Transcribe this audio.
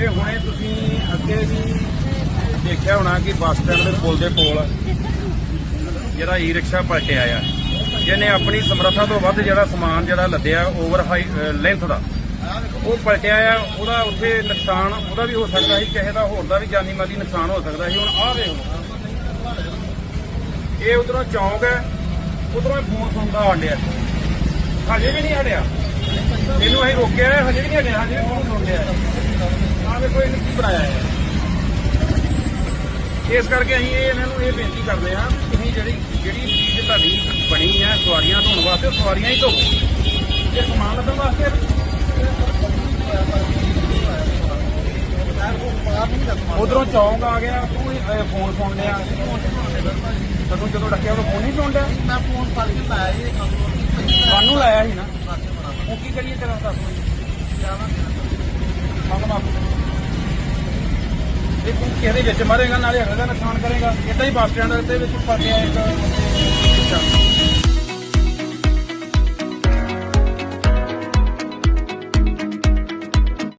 ਇਹ ਹੁਣੇ ਤੁਸੀਂ ਅੱਗੇ ਵੀ ਦੇਖਿਆ ਹੋਣਾ ਕਿ ਬੱਸ ਸਟੈਂਡ ਦੇ ਪੁਲ ਦੇ ਕੋਲ ਜਿਹੜਾ ਈ ਰਿਕਸ਼ਾ ਪਲਟਿਆ ਆ ਜਿਹਨੇ ਆਪਣੀ ਸਮਰੱਥਾ ਤੋਂ ਵੱਧ ਜਿਹੜਾ ਸਮਾਨ ਜਿਹੜਾ ਲੱਦਿਆ ਓਵਰ ਹਾਈ ਲੈਂਥ ਦਾ, ਉਹ ਪਲਟਿਆ ਆ ਉਹਦਾ ਉੱਥੇ ਨੁਕਸਾਨ, ਉਹਦਾ ਵੀ ਹੋ ਸਕਦਾ ਸੀ, ਕਿਸੇ ਦਾ ਹੋਰ ਦਾ ਵੀ ਜਾਨੀ ਮਾਲੀ ਨੁਕਸਾਨ ਹੋ ਸਕਦਾ ਸੀ। ਹੁਣ ਆਹ ਵੇਖੋ ਇਹ ਉਧਰੋਂ ਚੌਂਕ ਹੈ, ਉਧਰੋਂ ਫੋਨ ਸੁਣਦਾ ਆਂਡਿਆ ਹਜੇ ਵੀ ਨਹੀਂ ਹਟਿਆ। ਇਹਨੂੰ ਅਸੀਂ ਰੋਕਿਆ ਹਜੇ ਵੀ ਨਹੀਂ ਹਟਿਆ। ਹਜੇ ਵੀ ਫੋਨ ਸੁਣ ਵੇਖੋ ਇਹਨੇ ਕੀ ਬਣਾਇਆ ਹੈ? ਇਸ ਕਰਕੇ ਅਸੀਂ ਇਹ ਇਹਨਾਂ ਨੂੰ ਇਹ ਬੇਨਤੀ ਕਰਦੇ ਹਾਂ ਕਿ ਤੁਸੀਂ ਜਿਹੜੀ ਜਿਹੜੀ ਚੀਜ਼ ਤੁਹਾਡੀ ਬਣੀ ਹੈ ਸਵਾਰੀਆਂ ਧੋਣ ਵਾਸਤੇ ਸਵਾਰੀਆਂ ਹੀ ਧੋਵੋ। ਜੇ ਸਮਾਨ ਲੱਦਣ ਵਾਸਤੇ ਉਧਰੋਂ ਚੌਂਕ ਆ ਗਿਆ ਤੂੰ ਇਹ ਫੋਨ ਸੁਣ ਲਿਆ ਤੈਨੂੰ ਜਦੋਂ ਡੱਕਿਆ ਉਹ ਫੋਨ ਨਹੀਂ ਸੁਣ ਲਿਆ ਮੈਂ ਫੋਨ ਫੜ ਕੇ ਲਾਇਆ ਇਹ ਸਾਨੂੰ ਲਾਇਆ ਸੀ ਨਾ। ਉਹ ਕੀ ਕਰੀਏ ਤੇਰਾ ਦੱਸ। ਇਹ ਕਿਸੇ ਦੇ ਵਿੱਚ ਮਾਰੇਗਾ? ਨਾਲੇ ਅਗਲੇ ਦਾ ਨੁਕਸਾਨ ਕਰੇਗਾ। ਇਦਾਂ ਹੀ ਬੱਸ ਸਟੈਂਡ ਦੇ ਵਿੱਚ ਫਸਿਆ ਇੱਕ।